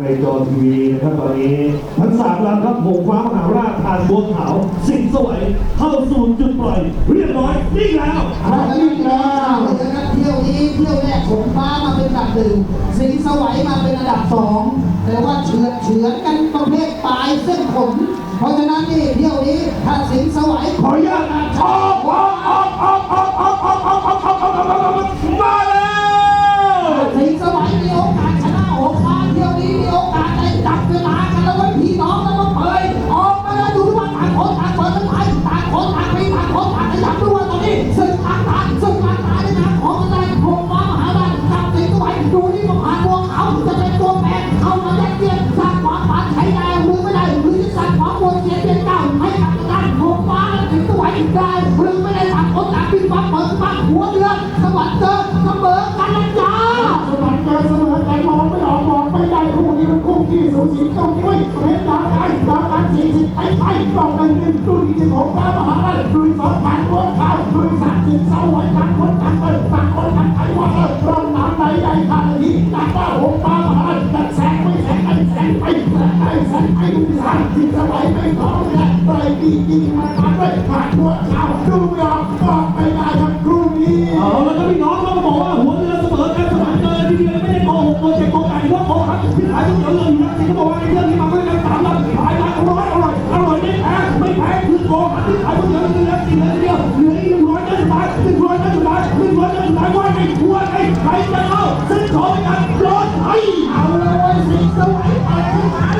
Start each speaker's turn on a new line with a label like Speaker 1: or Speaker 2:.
Speaker 1: ในจอทีวีนะครับตอนนี้ทั้งสามลำครับหงฟ้ามหาราชทานบัวขาวสิงห์สวยเข้าสู่จุดปล่อย เรียบร้อยนิ่งแล้ว
Speaker 2: เอาละนี่แล้วเพราะฉะนั้นเที่ยวนี้เที่ยวแรกผมฟ้ามาเป็นอันดับหนึ่งสิงห์สวยมาเป็นอันดับสองแต่ว่าเฉือนเฉือนกันประเภทปลายเส้นขนเพราะฉะนั้นนี่เที่ยวนี้ถ้าสิงห์สวย
Speaker 1: ขออนุญาตนะออ วั
Speaker 2: สดิ์เจอเสมอกันนะจ๊ะ
Speaker 3: สมัครใจเสมอใจมองไม่ออกมองไม่ได้คู่นี้มันคู่ที่สูสีต้องด้วยเพชรดาวไทยดาวกันสี่สิบไปไปต้องกันหนึ่งดูดีที่ของฟ้ามหาลัยดูสองพันหัวข่าวดูสามสิบเสาไว้ต่างคนต่างเปิดต่างคนต่างไขว่าเออร้องน้ำในใหญ่ขาดที่จากว่าหงฟ้ามหาลัยแต่แสงไม่แสงไปแสงไปแสงไปแสงไปดูสามสิบสายไม่ท้องแหละไปดีจริงมาทำด้วยผ่านหัวข่าวดูไม่ออกบอกไม่
Speaker 1: สิ่งเลยอยู่นะที่เขาบอกว่าไอ้เรื่องนี้มาด้วยกันสามลำขายมาอร่อยอร่อยอร่อยไม่แพ้ไม่แพ้คือโกหักที่ขายทุกอย่างเยนะสิ่งเลยเดียวเหลืออีกหนึ่งร้อยเก้าสิบบาทหนึ่งร้อยเก้าสิบบาทหนึ่งร้อยเก้าสิบบาทว่าไอ้หัวไอ้ใครจะเข้าซื้อของกันรถไอ้
Speaker 2: เอาเลยสิงสวยไปที่ไหน